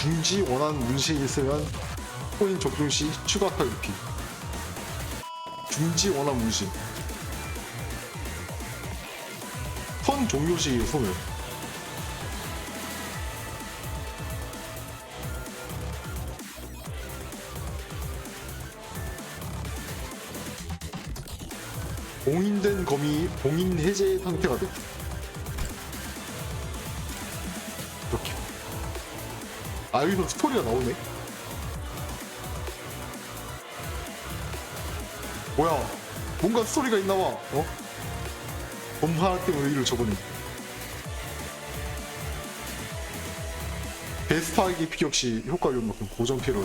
중지 원하는 문식이 있으면 코인 적중 시 추가 탈피 중지 원한 문식 턴 종료 시 소멸. 봉인된 검이 봉인 해제 상태가 돼 이렇 아 여기서 스토리가 나오네. 뭐야? 뭔가 스토리가 있나봐. 어? 검 하나 때문에 여기를 적어내 베스파기 피격 시 효과 요만큼 고정 필요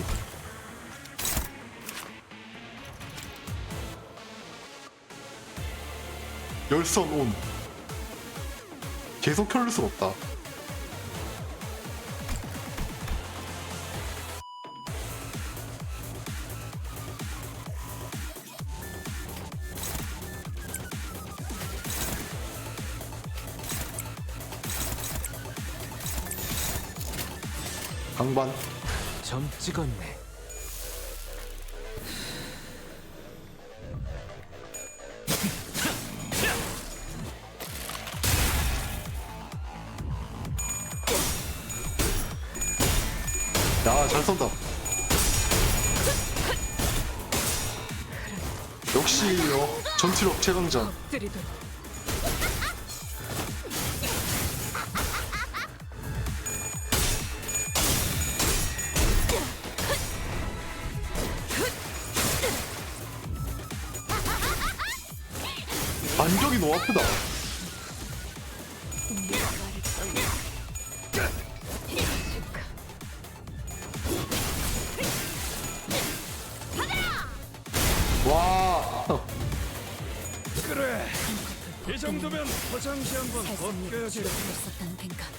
열선 온. 계속 켤 수가 없다 찍었네. 야 잘 쏜다. 역시 어, 전투력 최강자. 들이도 반 아프다. 와. 그래. 이 정도면 화장시 한번 벗겨야지. 들었었다는 생각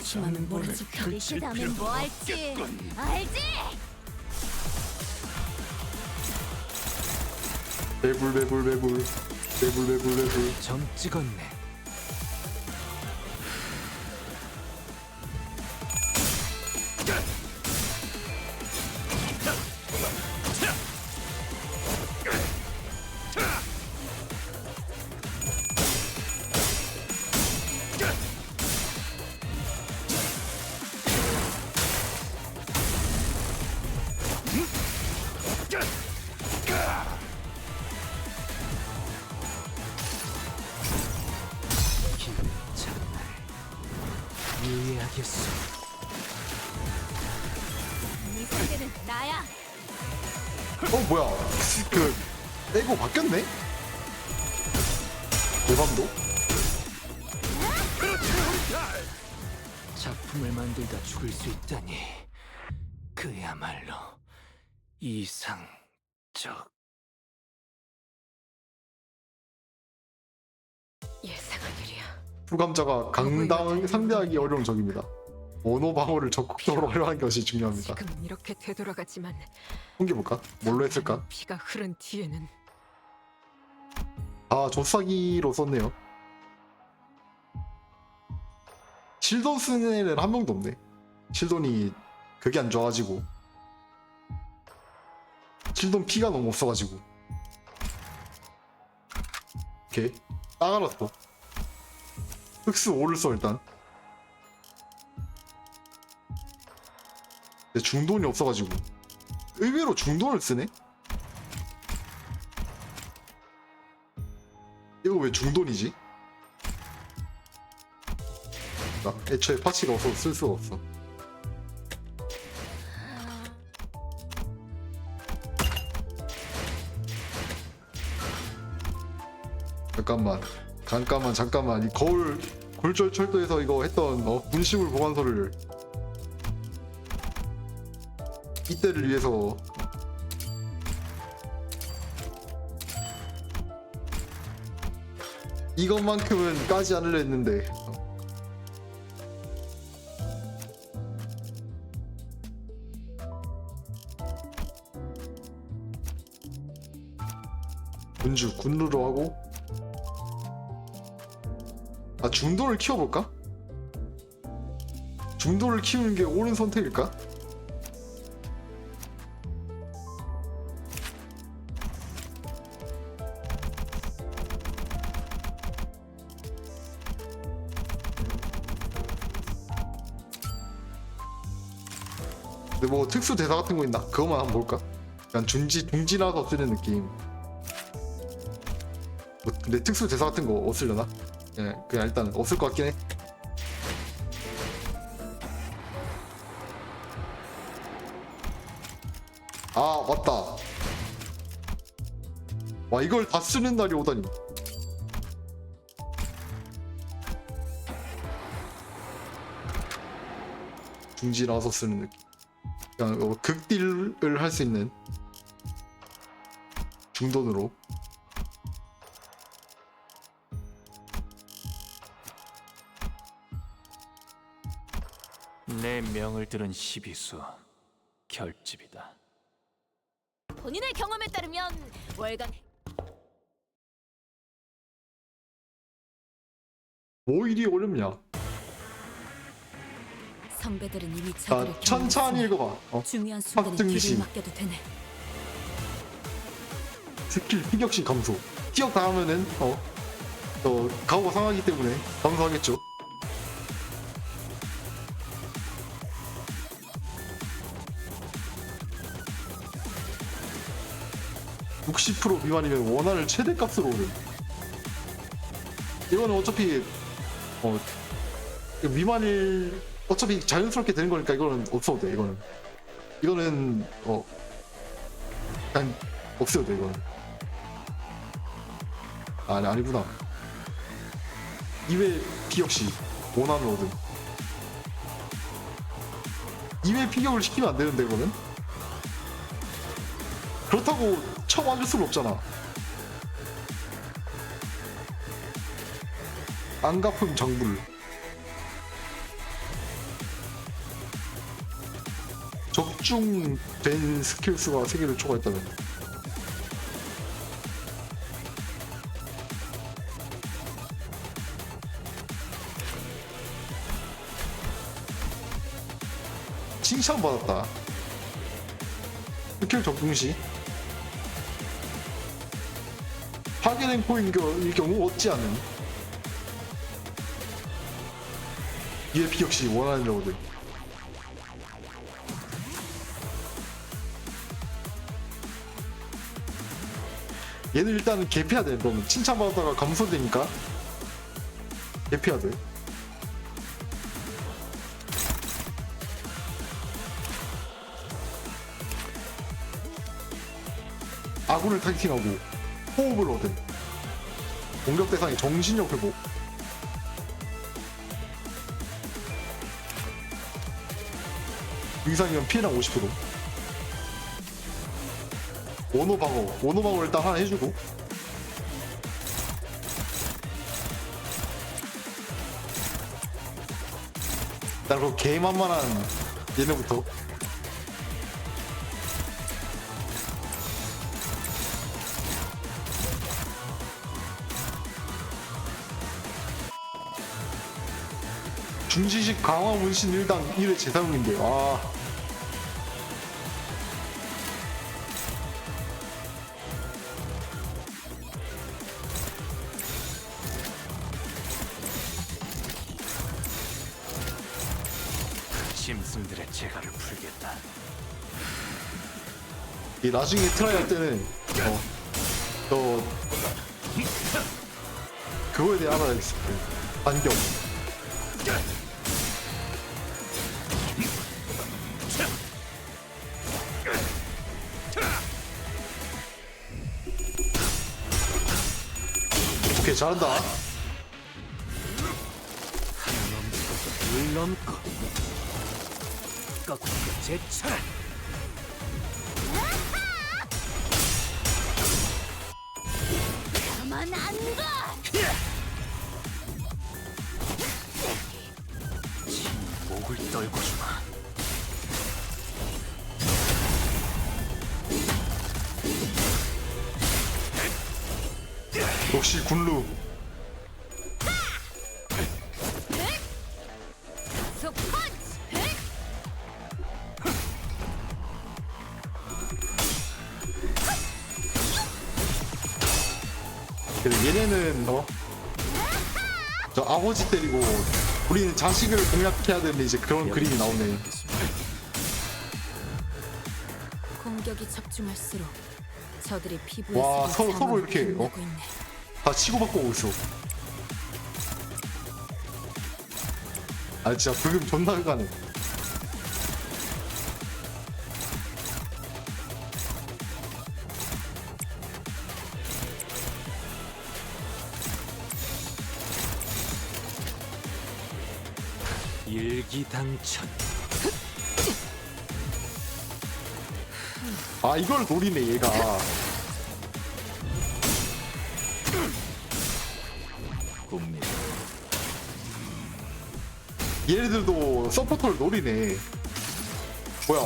방심하면 모르지 리시다면 뭐 할지 알지? 매불 매불 매불 매불 매불 매불 점 찍었네. 대밤도 작품을 만들다 죽을 수 있다니. 그야말로 이상적. 예상한 일이야 후감자가 강당 상대하기 어려운 적입니다 언어 방어를 적극적으로 활용하는 것이 중요합니다 지금은 이렇게 되돌아가지만 숨겨볼까? 뭘로 했을까? 피가 흐른 뒤에는 아 조사기로 썼네요. 실돈 쓰는 애는 한 명도 없네. 실돈이 그게 안 좋아가지고. 실돈 피가 너무 없어가지고. 오케이. 딱 알았어. 흑스 5를 써 일단. 근데 중돈이 없어가지고. 의외로 중돈을 쓰네 왜 중돈이지? 나 애초에 파츠가 없어서 쓸 수가 없어. 잠깐만, 잠깐만, 잠깐만. 이 거울 골절 철도에서 이거 했던 어, 분식물 보관소를 이때를 위해서 이것만큼은 까지 않으려 했는데 군주 군루로 하고 아 중도를 키워볼까? 중도를 키우는 게 옳은 선택일까? 근데 뭐 특수 대사 같은 거 있나? 그것만 한번 볼까? 약간 둥지 둥지나서 쓰는 느낌. 뭐, 근데 특수 대사 같은 거 없으려나? 예, 그냥 일단 없을 것 같긴 해. 아 맞다. 와 이걸 다 쓰는 날이 오다니. 둥지나서 쓰는 느낌. 그냥 어, 극딜을 할 수 있는 중돈으로 내 명을 들은 시비수 결집이다. 본인의 경험에 따르면 월간 뭐 일이 어렵냐? 선배들은 이미 자 천천히 읽어봐. 어? 중요한 순간에 확증심. 길을 맡겨도 되네. 스킬 피격시 감소. 피격 당하면은 어, 어 가오가 상하기 때문에 감소하겠죠. (60%) 미만이면 원화를 최대값으로 오른 이거는 어차피 어 이거 미만일 어차피 자연스럽게 되는 거니까 이거는 없어도 돼 이거는. 이거는 어 그냥 없어도 돼 이거는. 아니 아니구나. 2회 피격시 원하는 얻음 2회 피격을 시키면 안 되는데 이거는? 그렇다고 쳐 맞을 수는 없잖아. 안갚음 정불 적중된 스킬 수가 3개를 초과했다면. 칭찬받았다. 스킬 적중 시. 파괴된 코인 겨- 일 경우 얻지 않은. 이에 피격시 원하는 적어들 얘는 일단은 개피해야 돼. 그러면 칭찬받았다가 감소되니까 개피해야 돼. 아군을 타겟팅하고 호흡을 얻음 공격 대상의 정신력 회복 이상이면 피해량 50% 원호 방어 원호 방어 일단 하나 해주고. 일단 그럼 개만만한 얘네부터. 중지식 강화 문신 1당 1회 재사용인데 아 이 나중에 트라이 할 때는 어, 저 그거에 대해 알아야겠어 그 반격 오케이 잘한다 물 넘고 꺾고 제쳐라. 가만 안 가. 목을 떨고 주마. 역시 군루 그래서 얘네는 어? 저 아버지 때리고 우리는 자식을 공략해야 되는 이제 그런 그림이 나오네 공격이 집중할수록 저들의 피부에 와, 서로- 서로 이렇게, 어? 있네. 다 치고받고 있어 아 진짜 불금 존나 가네 일기당천. 아 이걸 노리네 얘가. 국민 얘네들도 서포터를 노리네. 뭐야?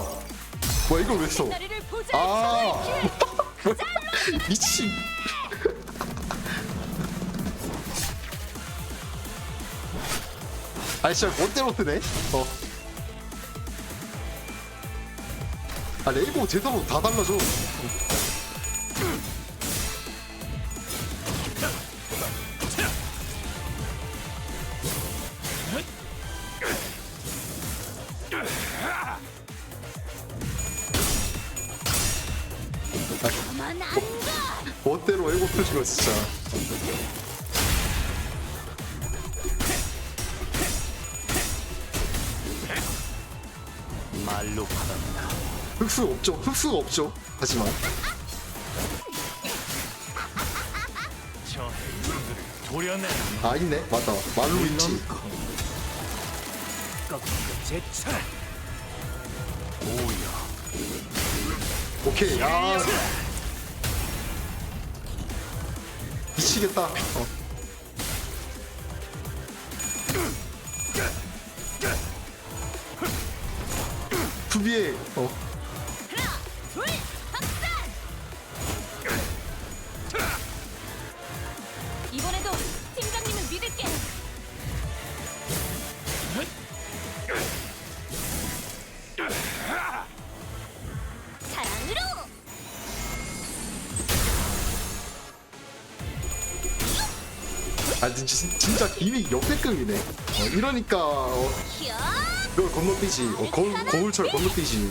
뭐야 이걸 왜 써? 보자. 아. 미친 아니 진짜 멋대로 뜨네 어. 아 레이보 제대로 다 달라져. 멋대로 에고 펴주고 진짜 흑수가 없죠? 흑수가 없죠? 하지만. 아 있네. 맞다. 말로 있지. 오케이. 야. 미치겠다. 어. 수비에 어 진짜, 진짜 기믹 역대급이네 어, 이러니까 어. 이걸 건너뛰지 어, 거울, 거울처럼 건너뛰지.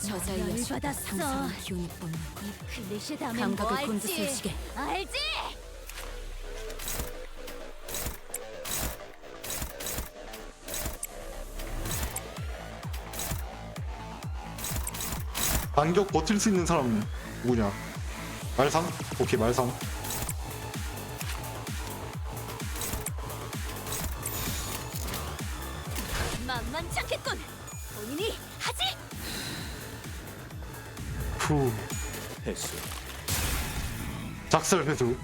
저자의 열받았어. 기운이 뿜는 감각을 뭐 곤두설 할지 시게 알지? 반격 버틸 수 있는 사람 누구냐 말상? 오케이 말상 만만치 않겠군. 본인이 하지. 후 회수. 작살 회수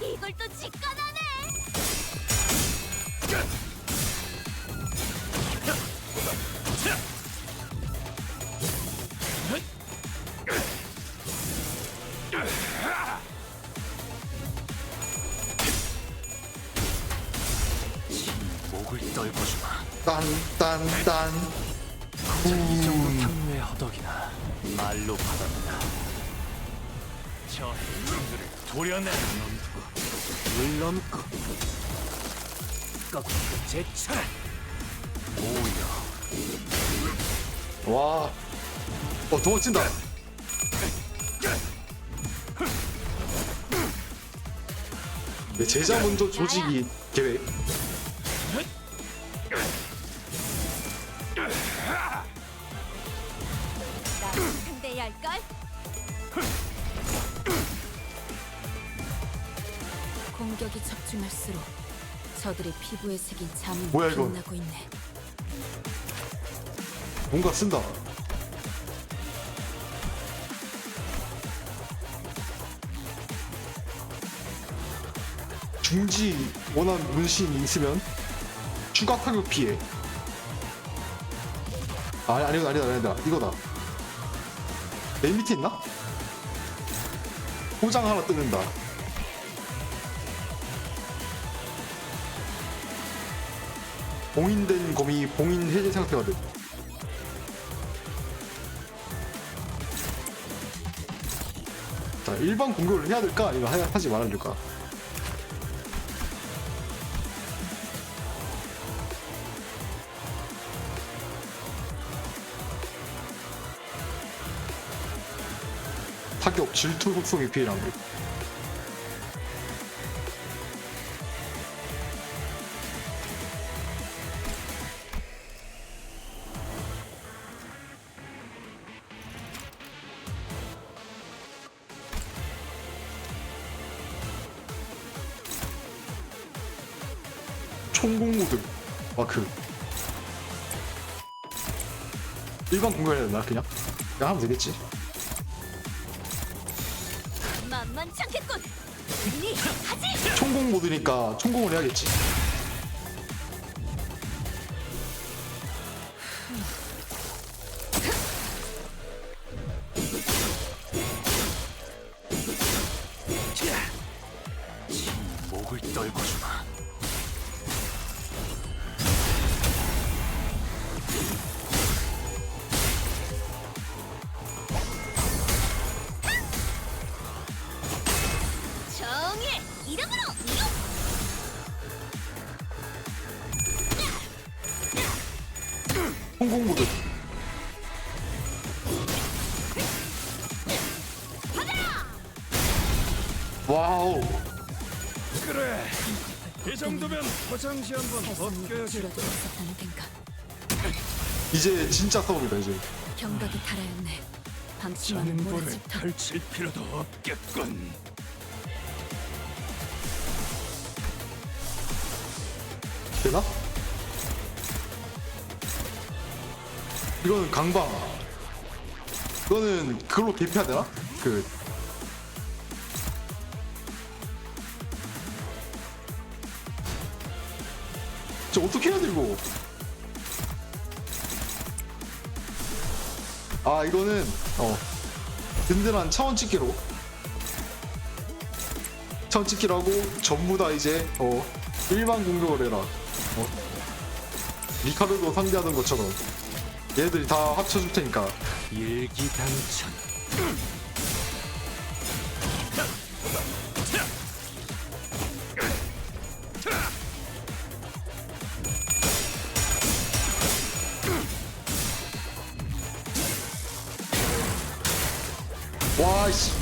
이걸 또. 목을 딴딴딴 이 정도 탕후의 허덕이나 말로 받았다. 저 행성들을 도려내. 물 넘고 꺾고 제철. 오야. 와. 어, 도망친다. 네, 제자 먼저 조직이 계획. 집중할수록 저들의 피부에 새긴 잠이 뭐야, 이거? 빛나고 있네. 뭔가 쓴다. 중지 원한 문신이 있으면 추가 타격 피해 아 아니다 아니다 아니다 이거다 맨 밑에 있나? 포장 하나 뜯는다 봉인된 검이 봉인 해제 상태가 돼 자, 일반 공격을 해야 될까? 아니면 하- 하지 말아야 될까? 타격 질투 속성의 피해량 총공 1번 공격해야 되나 그냥? 그냥 하면 되겠지 만만치 하지. 총공 모드니까 총공을 해야겠지 목을 떨궈주 그래 이 정도면 한번 줄어들고 있었다는 덴가. 이제 진짜 싸움이다 이제 경각이 달아였네. 전부를 모래집터. 펼칠 필요도 없겠군 되나? 이거는 강방 이거는 그걸로 개피해야 되나? 그 이거 아 이거는 어 든든한 차원 찍기로. 차원 찍기로 하고 전부 다 이제 어 일반 공격을 해라. 어? 리카르도 상대하던 것처럼. 얘들이 다 합쳐줄 테니까. 일기당천.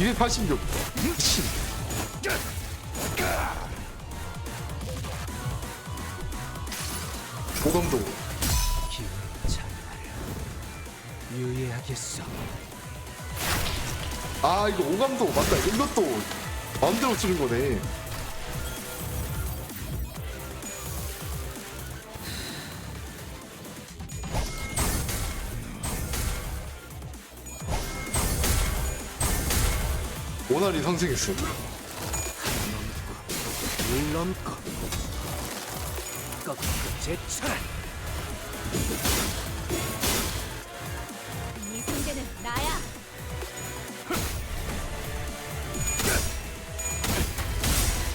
286 미친 고감도. 유예하겠어. 아 이거 오감도 맞다 이것도 마음대로 쓰는 거네 원활히 상승했어 물 넘고. 꺾고 제쳐라. 이 상대는 나야.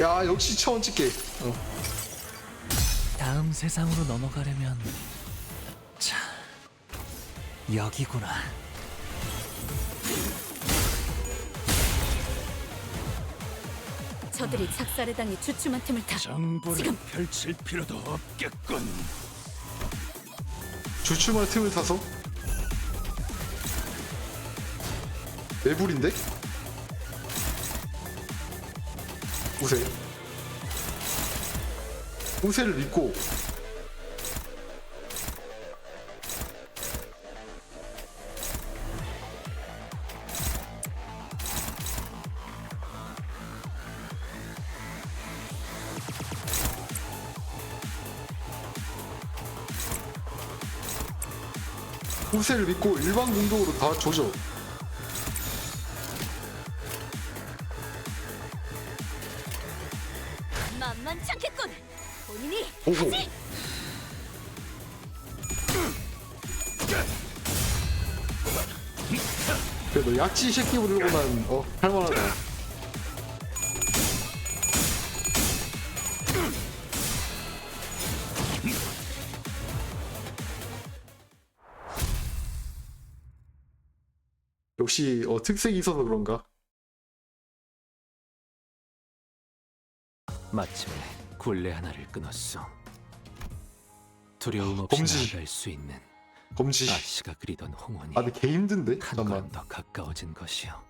야 역시 차원 찍게 어. 다음 세상으로 넘어가려면 자 여기구나. 저들이 작살에 당해 주춤한 틈을 타. 정보를 지금. 펼칠 필요도 없겠군 주춤할 틈을 타서 매불인데? 우세 우세를 믿고 호세를 믿고 일반 공격으로 다 조져 만만찮겠군 본인이 오호. 하지! 그래 너 약치 새끼 부르고 난 어. 특색이 있어서 그런가 마침내 굴레 하나를 끊었어. 두려움 없이 검지. 나아갈 수 있는 검지 아씨가 그리던 홍원이 아 근데 개 힘든데 한 잠깐만 걸음 더 가까워진 것이요.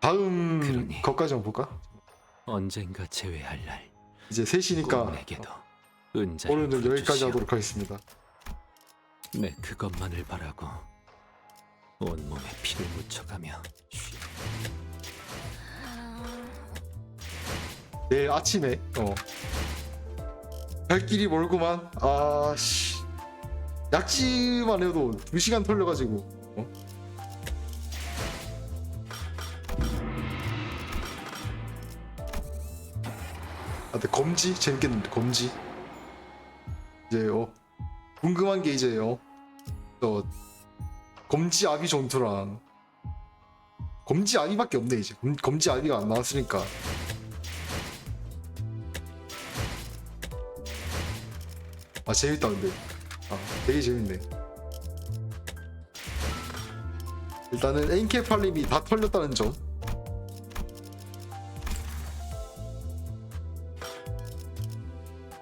다음 그러니. 것까지 한번 볼까 언젠가 제외할 날 이제 셋이니까 꿈에게도 은자를 오늘은 여기까지. 하도록 하겠습니다 내 그것만을 바라고 온몸에 피를 묻혀가며 쉬- 내일 아침에 어. 갈 길이 멀구만. 아씨. 약지만 해도 2시간 털려가지고 어? 아 근데 검지? 재밌겠는데 검지? 이제 어. 궁금한 게 이제 어저 검지 아비 전투랑 검지 아비밖에 없네 이제. 검, 검지 아비가 안 나왔으니까. 아 재밌다 근데. 아 되게 재밌네. 일단은 NK 팔림이 다 털렸다는 점